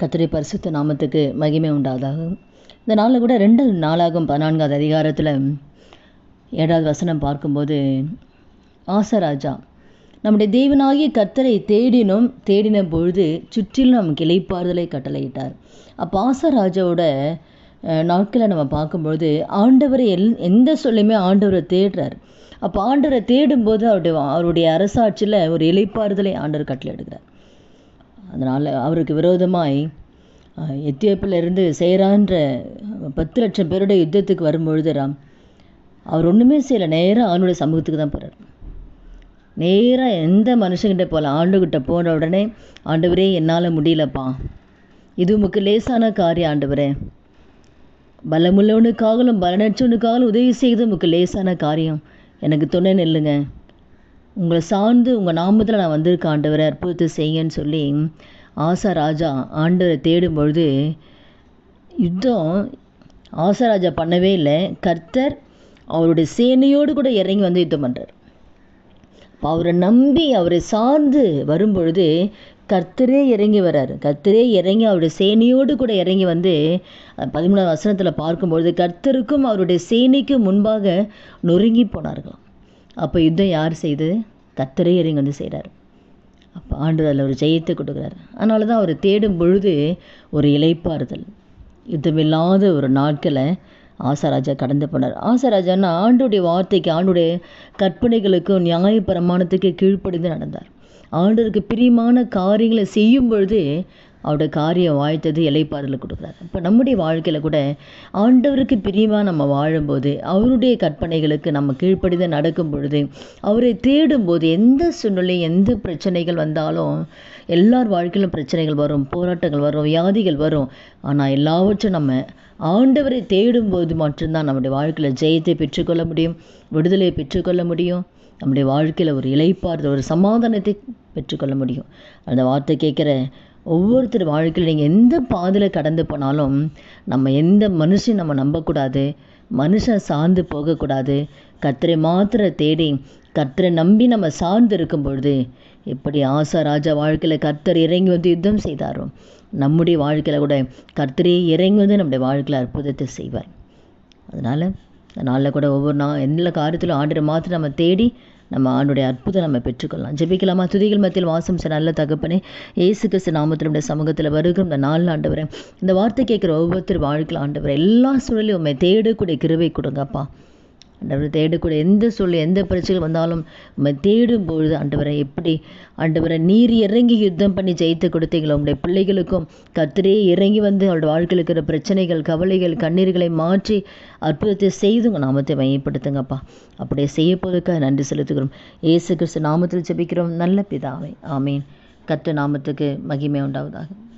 கத்திரை பரிசுத்த நாமத்துக்கு மகிமை உண்டாதாகும் இந்த நாளில் கூட ரெண்டு நாளாகும் பதினான்காவது அதிகாரத்தில் ஏழாவது வசனம் பார்க்கும்போது ஆசராஜா நம்முடைய தேவனாகிய கத்தரை தேடினோம் தேடின பொழுது சுற்றிலும் நமக்கு இலைப்பாறுதலை கட்டளையிட்டார். அப்போ ஆசராஜாவோட நாட்களை நம்ம பார்க்கும்பொழுது ஆண்டவரை எல் எந்த சொல்லையுமே ஆண்டவரை தேடுறார். அப்போ ஆண்டவரை தேடும்போது அவருடைய அவருடைய அரசாட்சியில் ஒரு இலைப்பாறுதலை ஆண்டவர் கட்டளை எடுக்கிறார் அதனால் அவருக்கு விரோதமாய் எத்தியோப்பிலிருந்து சேரான்ற பத்து லட்சம் பேருடைய யுத்தத்துக்கு வரும்பொழுது ராம் அவர் ஒன்றுமே செய்யலை. நேராக ஆணுடைய சமூகத்துக்கு தான் போகிறார் நேராக எந்த மனுஷங்கிட்ட போகல. ஆண்டுகிட்ட போன உடனே ஆண்டவரே என்னால் முடியலப்பா. இது உமக்கு லேசான காரியம் ஆண்டவரே. பலமுள்ளவனுக்காகலும் பலனற்றவனுக்காகலும் உதவி செய்து உமக்கு லேசான காரியம். எனக்கு துணை நெல்லுங்க. உங்களை சார்ந்து உங்கள் நாமத்தில் நான் வந்திருக்க ஆண்டவரை அற்புதத்தை செய்யுன்னு சொல்லி ஆசா ராஜா ஆண்டவரை தேடும் பொழுது யுத்தம் ஆசா ராஜா பண்ணவே இல்லை. கர்த்தர் அவருடைய சேனையோடு கூட இறங்கி வந்து யுத்தம் பண்ணுறார் அவரை நம்பி அவரை சார்ந்து வரும்பொழுது கர்த்தரே இறங்கி வர்றாரு. கர்த்தரே இறங்கி அவருடைய சேனையோடு கூட இறங்கி வந்து பதிமூணாவது வசனத்தில் பார்க்கும்பொழுது கர்த்தருக்கும் அவருடைய சேனைக்கும் முன்பாக நொறுங்கி போனார்களாம். அப்போ யுத்தம் யார் செய்து? கர்த்தரே இறங்கி வந்து செய்கிறார் அப்போ ஆண்டு அதில் ஒரு ஜெயத்தை கொடுக்குறாரு. அதனால தான் அவர் தேடும் பொழுது ஒரு இலைப்பாறுதல் யுத்தமில்லாத ஒரு நாட்களை ஆசாராஜா கடந்து போனார். ஆசாராஜான்னா ஆண்டுடைய வார்த்தைக்கு ஆண்டுடைய கற்பனைகளுக்கும் நியாய பிரமாணத்துக்கு கீழ்ப்படிந்து நடந்தார். ஆண்டருக்கு பிரியமான காரியங்களை செய்யும் பொழுது அவருடைய காரியம் வாழ்த்தது இலைப்பாறுதல் கொடுக்குறாரு. இப்போ நம்முடைய வாழ்க்கையில் கூட ஆண்டவருக்கு பிரியமாக நம்ம வாழும்போது அவருடைய கற்பனைகளுக்கு நம்ம கீழ்ப்படித நடக்கும் பொழுது அவரை தேடும்போது எந்த சூழ்நிலை எந்த பிரச்சனைகள் வந்தாலும் எல்லார் வாழ்க்கையிலும் பிரச்சனைகள் வரும் போராட்டங்கள் வரும் வியாதிகள் வரும். ஆனால் எல்லாவற்றும் நம்ம ஆண்டவரை தேடும்போது மட்டும்தான் நம்முடைய வாழ்க்கையில் ஜெயத்தை பெற்றுக்கொள்ள முடியும் விடுதலையை பெற்றுக்கொள்ள முடியும். நம்முடைய வாழ்க்கையில் ஒரு இலைப்பாறுதல் ஒரு சமாதானத்தை பெற்றுக்கொள்ள முடியும். அந்த வார்த்தை கேட்குற ஒவ்வொருத்தர் வாழ்க்கையில் நீங்கள் எந்த பாதையில் கடந்து போனாலும் நம்ம எந்த மனுஷன் நம்ம நம்பக்கூடாது. மனுஷன் சார்ந்து போகக்கூடாது. கத்தரை மாத்திர தேடி கத்தரை நம்பி நம்ம சார்ந்து இருக்கும் பொழுது எப்படி ஆசா ராஜா வாழ்க்கையில் கர்த்தர் இறங்கி வந்து யுத்தம் செய்தாரோ நம்முடைய வாழ்க்கையில் கூட கர்த்தரே இறங்கி வந்து நம்முடைய வாழ்க்கையில் அற்புதத்தை செய்வார். அதனால் நாளில் கூட ஒவ்வொரு நாள் எந்த காரியத்திலும் ஆண்டரை மாற்றி நம்ம தேடி நம்ம ஆண்டுடைய அற்புதம் நம்ம பெற்றுக்கொள்ளலாம். ஜெபிக்கலாமா? துதிகள் மத்தியில் வாசம் சார் நல்ல தகப்பனே ஏசு கிறிஸ்து நாமத்தினுடைய சமூகத்தில் வருகிற இந்த நாலு ஆண்டவரை இந்த வார்த்தை கேட்குற ஒவ்வொருத்தர் வாழ்க்கையில் ஆண்டவரை எல்லா சூழலையும் உண்மை தேடக்கூடிய கிருவை கொடுங்கப்பா. ஆண்டவரை தேடக்கூடிய எந்த சூழ்நிலை எந்த பிரச்சனை வந்தாலும் நம்ம தேடும் பொழுது ஆண்டவரை எப்படி ஆண்டவரை நீர் இறங்கி யுத்தம் பண்ணி ஜெயித்து கொடுத்தீங்களோ உங்களுடைய பிள்ளைகளுக்கும் கத்திரே இறங்கி வந்து அவருடைய வாழ்க்கையில் இருக்கிற பிரச்சனைகள் கவலைகள் கண்ணீர்களை மாற்றி அற்புதத்தை செய்துங்க நாமத்தை மையப்படுத்துங்கப்பா. அப்படியே செய்ய போதுக்காக நன்றி செலுத்துகிறோம். ஏசு கிறிஸ்து நாமத்தில் ஜெபிக்கிறோம். நல்ல பிதாவை. ஆமீன். கத்து நாமத்துக்கு மகிமை உண்டாவதாக.